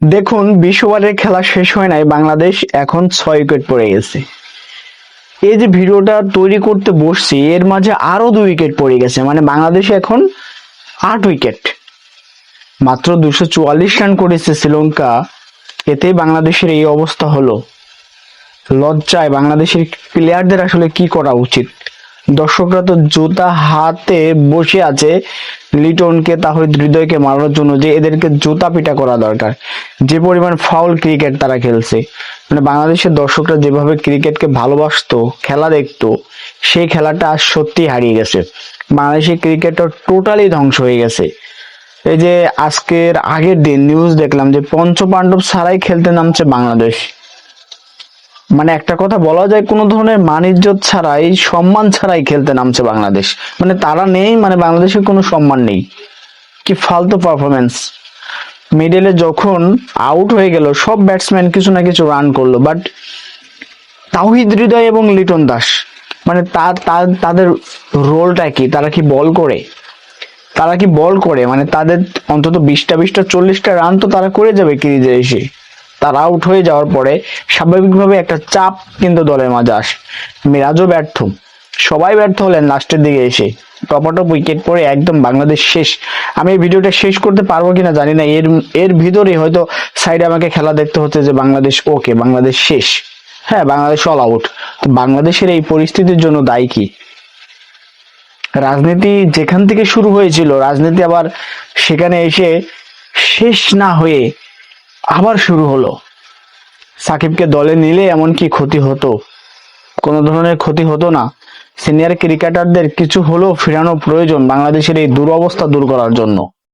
দেখুন বিশ খেলা শেষ হয় নাই, বাংলাদেশ এখন ছয় উইকেট পড়ে গেছে। এই যে ভিডিওটা তৈরি করতে বসছি, এর মাঝে আরও দুই উইকেট পড়ে গেছে মানে বাংলাদেশ এখন আট উইকেট। মাত্র দুশো চুয়াল্লিশ রান করেছে শ্রীলঙ্কা এতে বাংলাদেশের এই অবস্থা হলো। লজ্জায় বাংলাদেশের প্লেয়ারদের আসলে কি করা উচিত? দর্শকরা তো জুতা হাতে বসে আছে। লিটনকে, তাহিদ হৃদয়কে মারানোর জন্য যে এদেরকে জুতা পিটা করা দরকার। যে পরিমাণ ফাউল ক্রিকেট তারা খেলছে। মানে বাংলাদেশের দর্শকরা যেভাবে ক্রিকেটকে ভালোবাসতো, খেলা দেখতো, সেই খেলাটা আজ সত্যি হারিয়ে গেছে। বাংলাদেশের ক্রিকেটটা টোটালি ধ্বংস হয়ে গেছে। এই যে আজকের আগের দিন নিউজ দেখলাম যে পঞ্চপাণ্ডব ছাড়াই খেলতে নামছে বাংলাদেশ। মানে একটা কথা বলা যায়, কোনো ধরনের মানিজ্যত ছাড়াই, সম্মান ছাড়াই খেলতে নামছে বাংলাদেশ। মানে তারা নেই মানে বাংলাদেশের কোনো সম্মান নেই। কি ফালতু পারফরমেন্স মিডলে যখন আউট হয়ে গেল, সব ব্যাটসম্যান কিছু না কিছু রান করল বাট তাওহিদ হৃদয় এবং লিটন দাস মানে তার তার- তাদের রোলটা কি? তারা কি বল করে? তারা কি বল করে? মানে তাদের অন্তত বিশটা বিশটা, চল্লিশটা রান তো তারা করে যাবে ক্রিজে এসে। তারা আউট হয়ে যাওয়ার পরে স্বাভাবিকভাবে একটা চাপ কিন্তু দলের মাঝে আসে মিরাজও ব্যর্থ। সবাই ব্যর্থ হলেন লাস্টের দিকে এসে। টপাটপ উইকেট পড়ে একদম বাংলাদেশ শেষ। আমি এই ভিডিওটা শেষ করতে পারব কিনা জানি না। এর এর ভিতরে হয়তো সাইডে আমাকে খেলা দেখতে হচ্ছে যে বাংলাদেশ ওকে বাংলাদেশ শেষ। হ্যাঁ বাংলাদেশ অল আউট বাংলাদেশের এই পরিস্থিতির জন্য দায়ী কি? রাজনীতি যেখান থেকে শুরু হয়েছিল, রাজনীতি আবার সেখানে এসে শেষ না হয়ে আবার শুরু হলো। সাকিবকে দলে নিলে এমন কি ক্ষতি হতো। কোনো ধরনের ক্ষতি হতো না। সিনিয়র ক্রিকেটারদের কিছু হলেও ফেরানো প্রয়োজন বাংলাদেশের এই দুরবস্থা দূর করার জন্য।